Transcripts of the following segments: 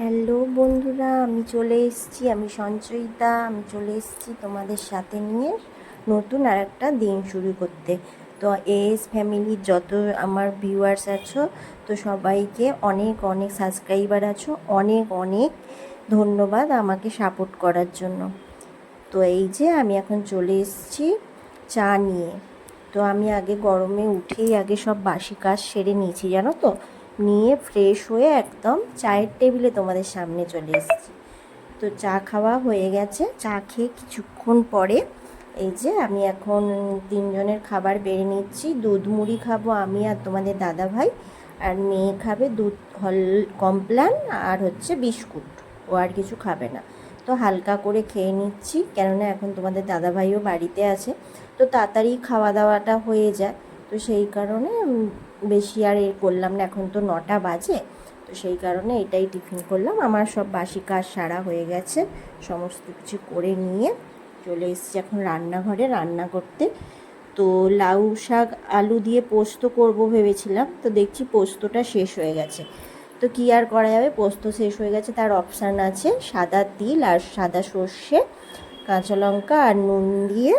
Hello বন্ধুরা, আমি চলে এসেছি, আমি সঞ্চয়িতা, আমি চলে এসেছি তোমাদের সাথে নিয়ে নতুন আর একটা দিন শুরু করতে। তো এস ফ্যামিলির যত আমার ভিউয়ার্স আছো, তো সবাইকে অনেক অনেক সাবস্ক্রাইবার আছো, অনেক অনেক ধন্যবাদ আমাকে সাপোর্ট করার জন্য। তো এই যে আমি এখন চলে এসেছি চা নিয়ে। তো আমি আগে গরমে উঠেই আগে সব বাসি কাজ সেরে নিয়েছি, জানো তো? নিয়ে ফ্রেশ হয়ে একদম চায়ের টেবিলে তোমাদের সামনে চলে এসেছি। তো চা খাওয়া হয়ে গেছে। চা খেয়ে কিছুক্ষণ পরে এই যে আমি এখন তিনজনের খাবার বেড়ে নিচ্ছি। দুধ মুড়ি খাব আমি আর তোমাদের দাদা ভাই আর মেয়ে খাবে দুধ হল কমপ্লান আর হচ্ছে বিস্কুট। ও আর কিছু খাবে না। তো হালকা করে খেয়ে নিচ্ছি। কেননা এখন তোমাদের দাদাভাইও বাড়িতে আছে। তো তাড়াতাড়ি খাওয়া দাওয়াটা হয়ে যায়। তো সেই কারণে বেশি আর এ করলাম না, এখন তো নটা বাজে, তো সেই কারণে এটাই টিফিন করলাম। আমার সব বাসি কাজ সারা হয়ে গেছে, সমস্ত কিছু করে নিয়ে চলে এসেছি এখন রান্নাঘরে রান্না করতে। তো লাউ শাক, আলু দিয়ে পোস্ত করব ভেবেছিলাম, তো দেখছি পোস্তটা শেষ হয়ে গেছে। তো কী আর করা যাবে? পোস্ত শেষ হয়ে গেছে, তার অপশান আছে সাদা তিল আর সাদা সর্ষে, কাঁচা লঙ্কা আর নুন দিয়ে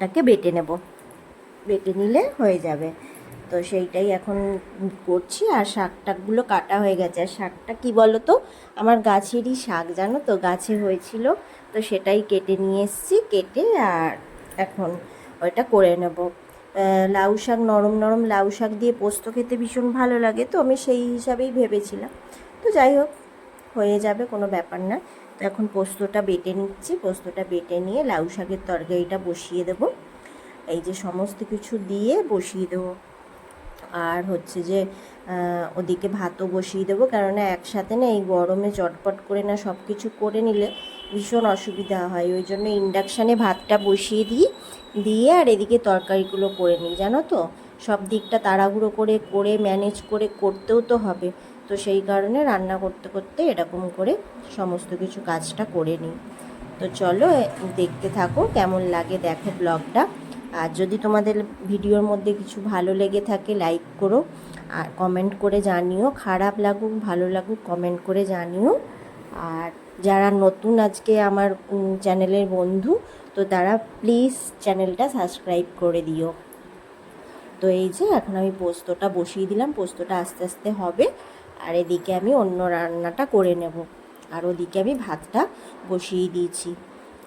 তাকে বেটে নেব। বেটে নিলে হয়ে যাবে। তো সেইটাই এখন করছি। আর শাক টাকগুলো কাটা হয়ে গেছে। আর শাকটা কি বলো তো আমার গাছেরই শাক, জানো তো? গাছে হয়েছিল। তো সেটাই কেটে নিয়ে এসেছি। কেটে আর এখন ওইটা করে নেব। লাউ শাক, নরম নরম লাউ শাক দিয়ে পোস্ত খেতে ভীষণ ভালো লাগে। তো আমি সেই হিসাবেই ভেবেছিলাম। তো যাই হোক, হয়ে যাবে, কোনো ব্যাপার না। তো এখন পোস্তটা বেটে নিচ্ছি। পোস্তটা বেটে নিয়ে লাউ শাকের তরকারিটা বসিয়ে দেবো। এই যে সমস্ত কিছু দিয়ে বসিয়ে দেবো। আর হচ্ছে যে ওদিকে ভাতও বসিয়ে দেবো। কেননা একসাথে না এই গরমে চটপট করে না সব কিছু করে নিলে ভীষণ অসুবিধা হয়। ওই জন্য ইন্ডাকশানে ভাতটা বসিয়ে দিই, দিয়ে আর এদিকে তরকারিগুলো করে নিই। জানো তো? সব দিকটা তাড়াহুড়ো করে করে ম্যানেজ করে করতেও তো হবে। তো সেই কারণে রান্না করতে করতে এরকম করে সমস্ত কিছু কাজটা করে নিই। তো চলো, দেখতে থাকো কেমন লাগে দেখো ব্লগটা আর যদি তোমাদের ভিডিওর মধ্যে কিছু ভালো লেগে থাকে লাইক করো আর কমেন্ট করে জানিও। খারাপ লাগুক, ভালো লাগুক কমেন্ট করে জানিও। আর যারা নতুন আজকে আমার চ্যানেলের বন্ধু, তো তারা প্লিজ চ্যানেলটা সাবস্ক্রাইব করে দিও। তো এই যে, এখন আমি পোস্তটা বসিয়ে দিলাম। পোস্তটা আস্তে আস্তে হবে। আর এদিকে আমি অন্য রান্নাটা করে নেব। আর ওদিকে আমি ভাতটা বসিয়ে দিয়েছি।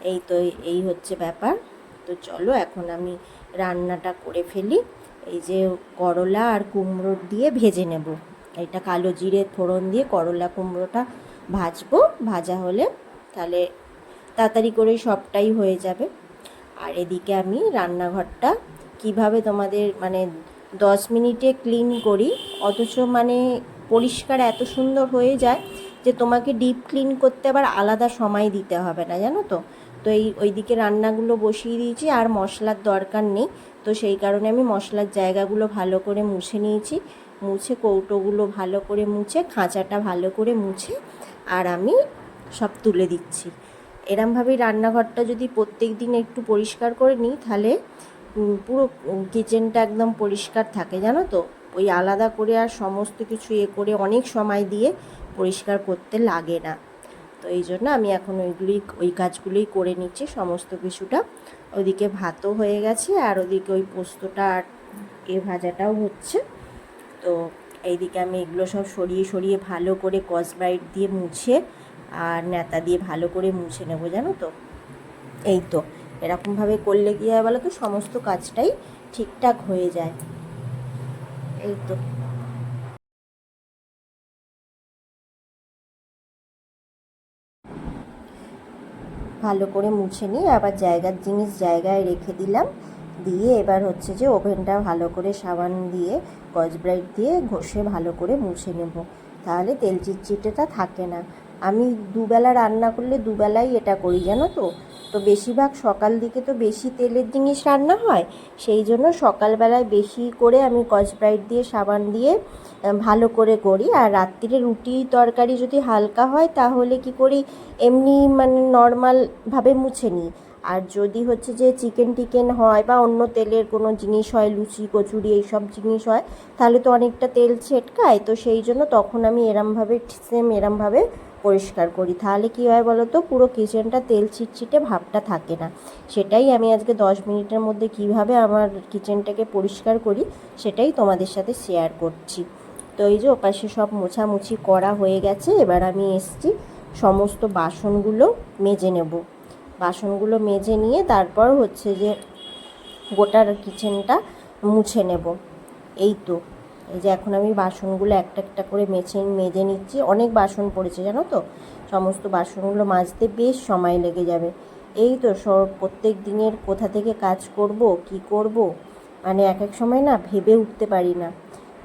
এই তো, এই হচ্ছে ব্যাপার। তো চলো, এখন আমি রান্নাটা করে ফেলি। এই যে করলা আর কুমড়ো দিয়ে ভেজে নেব। এটা কালো জিরে ফোড়ন দিয়ে করলা কুমড়োটা ভাজবো। ভাজা হলে তাহলে তাড়াতাড়ি করে সবটাই হয়ে যাবে। আর এদিকে আমি রান্নাঘরটা কীভাবে তোমাদের মানে দশ মিনিটে ক্লিন করি, অথচ মানে পরিষ্কার এত সুন্দর হয়ে যায় যে তোমাকে ডিপ ক্লিন করতে আবার আলাদা সময় দিতে হবে না, জানো তো? তো এই, ওইদিকে রান্নাগুলো বসিয়ে দিয়েছি আর মশলার দরকার নেই। তো সেই কারণে আমি মশলার জায়গাগুলো ভালো করে মুছে নিয়েছি। মুছে কৌটোগুলো ভালো করে মুছে, খাঁচাটা ভালো করে মুছে আর আমি সব তুলে দিচ্ছি। এরমভাবেই রান্নাঘরটা যদি প্রত্যেক দিন একটু পরিষ্কার করে নিই, তাহলে পুরো কিচেনটা একদম পরিষ্কার থাকে, জানো তো? ওই আলাদা করে আর সমস্ত কিছু এ করে অনেক সময় দিয়ে পরিষ্কার করতে লাগে না। তো এই জন্য আমি এখন ওইগুলি, ওই কাজগুলোই করে নিচ্ছি, সমস্ত কিছুটা। ওদিকে ভাতও হয়ে গেছে, আর ওদিকে ওই পোস্তটা আর এ ভাজাটাও হচ্ছে। তো এইদিকে আমি এগুলো সব সরিয়ে সরিয়ে ভালো করে কসব্রাইট দিয়ে মুছে আর নেতা দিয়ে ভালো করে মুছে নেব, জানো তো? এই তো, এরকমভাবে করলে কী হয় বলো তো? সমস্ত কাজটাই ঠিকঠাক হয়ে যায়। এই তো। ভালো করে মুছে নিই আবার জায়গার জিনিস জায়গায় রেখে দিলাম। দিয়ে এবার হচ্ছে যে ওভেনটা ভালো করে সাবান দিয়ে, গজ ব্রাইট দিয়ে ঘষে ভালো করে মুছে নেব। তাহলে তেল চিটচিটেটা থাকে না। আমি দুবেলা রান্না করলে দুবেলাই এটা করি, জানো তো? তো বেশিরভাগ সকাল দিকে তো বেশি তেলের জিনিস রান্না হয়, সেই জন্য সকালবেলায় বেশি করে আমি কসব্রাইট দিয়ে, সাবান দিয়ে ভালো করে করি। আর রাত্রিরে রুটি তরকারি যদি হালকা হয়, তাহলে কি করি, এমনি মানে নর্মালভাবে মুছে নিই। আর যদি হচ্ছে যে চিকেন টিকেন হয় বা অন্য তেলের কোনো জিনিস হয়, লুচি, কচুরি, এইসব জিনিস হয়, তাহলে তো অনেকটা তেল ছেটকায়, তো সেই জন্য তখন আমি এরমভাবে সেম এরমভাবে পরিষ্কার করি। তাহলে কী হয় বলো তো? পুরো কিচেনটা তেল ছিটছিটে ভাবটা থাকে না। সেটাই আমি আজকে দশ মিনিটের মধ্যে কীভাবে আমার কিচেনটাকে পরিষ্কার করি, সেটাই তোমাদের সাথে শেয়ার করছি। তো এই যে ওপাশে সব মোছামুছি করা হয়ে গেছে, এবার আমি এসছি, সমস্ত বাসনগুলো মেজে নেব। বাসনগুলো মেজে নিয়ে তারপর হচ্ছে যে গোটার কিচেনটা মুছে নেব। এই তো। এই যে এখন আমি বাসনগুলো একটা একটা করে মেছে, মেজে নিচ্ছি। অনেক বাসন পড়েছে, জানো তো? সমস্ত বাসনগুলো মাজতে বেশ সময় লেগে যাবে। এই তো সব প্রত্যেক দিনের কোথা থেকে কাজ করব, কি করব? মানে এক এক সময় না ভেবে উঠতে পারি না।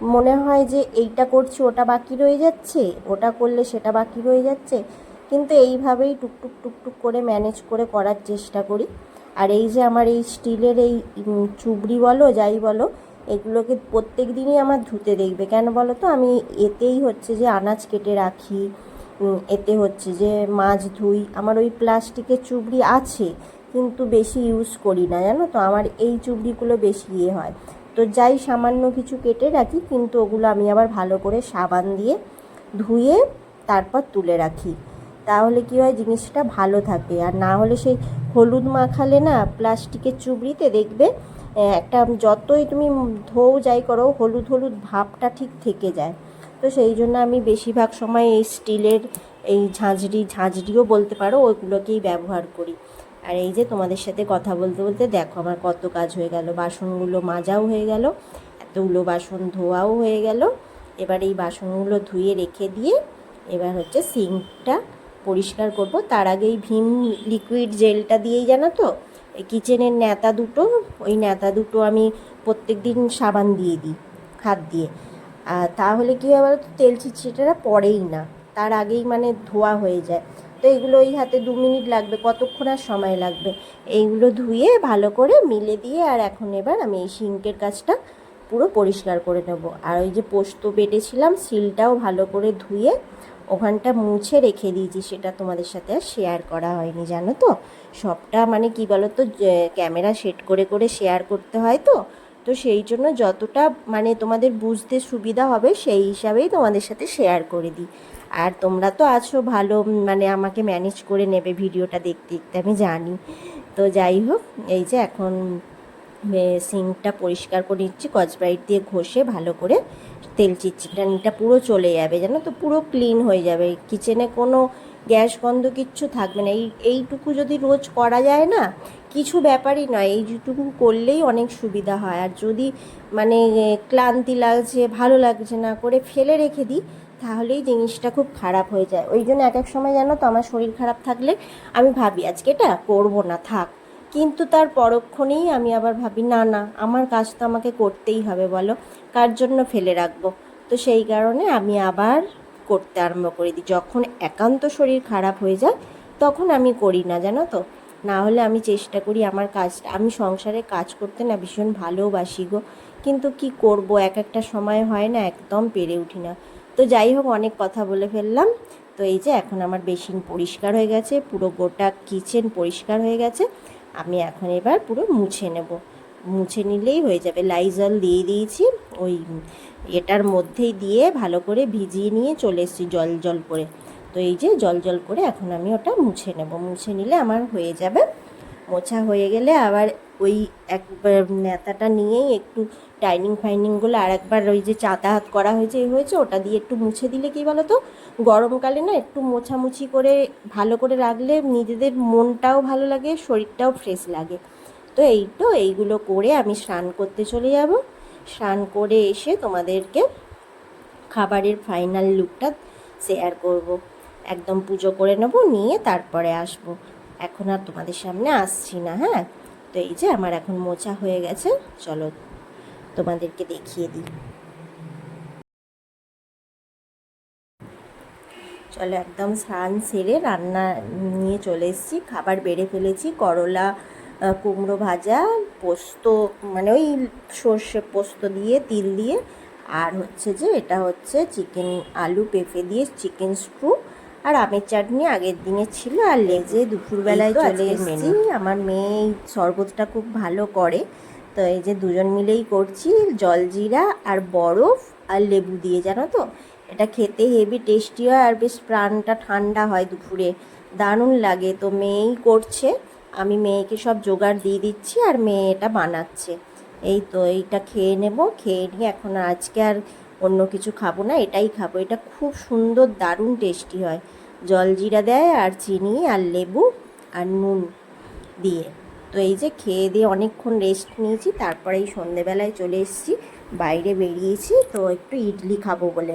মনে হয় যে এইটা করছি, ওটা বাকি রয়ে যাচ্ছে, ওটা করলে সেটা বাকি রয়ে যাচ্ছে। কিন্তু এইভাবেই টুকটুক টুকটুক করে ম্যানেজ করে করার চেষ্টা করি। আর এই যে আমার এই স্টিলের এই চুবড়ি বলো, যাই বলো এগুলোকে প্রত্যেক দিনই আমার ধুতে দেখবে। কেন বলো তো? আমি এতেই হচ্ছে যে আনাজ কেটে রাখি এতে হচ্ছে যে মাছ ধুই। আমার ওই প্লাস্টিকের চুবড়ি আছে, কিন্তু বেশি ইউজ করি না, জানো তো? আমার এই চুবড়িগুলো বেশি ইয়ে হয়। তো যাই সামান্য কিছু কেটে রাখি, কিন্তু ওগুলো আমি আবার ভালো করে সাবান দিয়ে ধুয়ে তারপর তুলে রাখি। তাহলে কি হয়? জিনিসটা ভালো থাকে। আর না হলে সেই হলুদ মাখালে না প্লাস্টিকের চুবড়িতে দেখবে একটা যতই তুমি ধোও, যাই করো, হলুদ হলুদ ভাবটা ঠিক থেকে যায়। তো সেই জন্য আমি বেশিরভাগ সময় এই স্টিলের এই ঝাঁঝরি, ঝাঁঝরিও বলতে পারো, ওইগুলোকেই ব্যবহার করি। আর এই যে তোমাদের সাথে কথা বলতে বলতে, দেখো আমার কত কাজ হয়ে গেল। বাসনগুলো মাজাও হয়ে গেল, এতগুলো বাসন ধোয়াও হয়ে গেল। এবার এই বাসনগুলো ধুয়ে রেখে দিয়ে এবার হচ্ছে সিঙ্কটা পরিষ্কার করব। তার আগেই ভীম লিকুইড জেলটা দিয়েই জানো তো? কিচেনের ন্যাতা দুটো, ওই ন্যাতা দুটো আমি প্রত্যেক দিন সাবান দিয়ে দিই, হাত দিয়ে। তাহলে কী হয় তেল চিটচিটেরা পড়েই না, তার আগেই মানে ধোয়া হয়ে যায়। তো এগুলো ওই হাতে দু মিনিট লাগবে, কতক্ষণ আর সময় লাগবে? এইগুলো ধুয়ে ভালো করে মিলে দিয়ে আর এখন এবার আমি এই সিঙ্কের কাজটা পুরো পরিষ্কার করে নেব। আর ওই যে পোস্ত বেটেছিলাম, সিলটাও ভালো করে ধুয়ে ওখানটা মুছে রেখে দিয়েছি, সেটা তোমাদের সাথে আর শেয়ার করা হয়নি, জানো তো? সবটা মানে কি বলো তো ক্যামেরা সেট করে করে শেয়ার করতে হয় তো? তো সেই জন্য যতটা মানে তোমাদের বুঝতে সুবিধা হবে, সেই হিসাবেই তোমাদের সাথে শেয়ার করে দিই। আর তোমরা তো আছো ভালো মানে আমাকে ম্যানেজ করে নেবে ভিডিওটা দেখতে দেখতে, আমি জানি। তো যাই হোক, এই যে এখন সিঙ্কটা পরিষ্কার করে নিচ্ছি কচব্রাইট দিয়ে ঘষে ভালো করে তেল চিটচিটানিটা পুরো চলে যাবে, জানো তো? পুরো ক্লিন হয়ে যাবে। কিচেনে কোনো গ্যাস গন্ধ কিচ্ছু থাকবে না। এই এইটুকু যদি রোজ করা যায় না, কিছু ব্যাপারই নয়। এইটুকু করলেই অনেক সুবিধা হয়। আর যদি মানে ক্লান্তি লাগছে, ভালো লাগছে না করে ফেলে রেখে দিই, তাহলেই জিনিসটা খুব খারাপ হয়ে যায়। ওই জন্য এক এক সময় জানো তো, আমার শরীর খারাপ থাকলে আমি ভাবি, আজকে এটা করব না, থাক। কিন্তু তার পরক্ষণেই আমি আবার ভাবি, না না, আমার কাজ তো আমাকে করতেই হবে, বলো। কার জন্য ফেলে রাখব? তো সেই কারণে আমি আবার করতে আরম্ভ করে দিই। যখন একান্ত শরীর খারাপ হয়ে যায়, তখন আমি করি না, জানো তো। না হলে আমি চেষ্টা করি আমার কাজটা আমি সংসারে কাজ করতে না ভীষণ ভালোবাসি গো। কিন্তু কি করব? এক একটা সময় হয় না, একদম পেরে উঠি না। তো যাই হোক, অনেক কথা বলে ফেললাম। তো এই যে, এখন আমার বেসিন পরিষ্কার হয়ে গেছে, পুরো গোটা কিচেন পরিষ্কার হয়ে গেছে। আমি এখন এবার পুরো মুছে নেব। মুছে নিলেই হয়ে যাবে। লাইজল দিয়ে দিয়েছি। ওই এটার মধ্যেই দিয়ে ভালো করে ভিজিয়ে নিয়ে চলে এসেছি জল জল করে। তো এই যে জল জল করে এখন আমি ওটা মুছে নেব। মুছে নিলে আমার হয়ে যাবে। মোছা হয়ে গেলে আবার ওই একবার নেতাটা নিয়েই একটু টাইনিং ফাইনিংগুলো আর একবার ওই যে চাতাহাত করা হয়েছে এই হয়েছে, ওটা দিয়ে একটু মুছে দিলে কি বলো তো গরমকালে না একটু মোছামুছি করে ভালো করে রাখলে নিজেদের মনটাও ভালো লাগে, শরীরটাও ফ্রেশ লাগে। তো এই তো এইগুলো করে আমি স্নান করতে চলে যাব। স্নান করে এসে তোমাদেরকে খাবারের ফাইনাল লুকটা শেয়ার করব। একদম পুজো করে নেব, নিয়ে তারপরে আসব। এখন আর তোমাদের সামনে আসছি না হ্যাঁ? তো এই যে আমার এখন মোছা হয়ে গেছে, চলো তোমাদেরকে দেখিয়ে দিই। চলো একদম স্নান সেরে রান্না নিয়ে চলে এসেছি, খাবার বেড়ে ফেলেছি, করলা কুমড়ো ভাজা, পোস্ত মানে ওই সর্ষে পোস্ত দিয়ে, তিল দিয়ে, আর হচ্ছে যে এটা হচ্ছে চিকেন আলু পেঁপে দিয়ে চিকেন স্টু আর আমের চাটনি আগের দিনের ছিল আর লেজে দুপুরবেলায় চলে এসেছি। আমার মেয়ে শরবতটা খুব ভালো করে। তো এই যে দুজন মিলেই করছি জলজিরা আর বরফ আর লেবু দিয়ে জানো তো? এটা খেতে হেভি টেস্টি হয় আর বেশ প্রাণটা ঠান্ডা হয় দুপুরে। দারুণ লাগে। তো মেয়েই করছে। আমি মেয়েকে সব জোগাড় দিয়ে দিচ্ছি আর মেয়ে এটা বানাচ্ছে। এই তো এইটা খেয়ে নেব। খেয়ে নিয়ে এখন আজকে আর অন্য কিছু খাব না, এটাই খাব। এটা খুব সুন্দর, দারুণ টেস্টি হয়। জলজিরা দেয় আর চিনি আর লেবু আর নুন দিয়ে। তো এই যে খেয়ে দিয়ে অনেকক্ষণ রেস্ট নিয়েছি তারপরে এই সন্ধেবেলায় চলে এসেছি, বাইরে বেরিয়েছি, তো একটু ইডলি খাব বলে।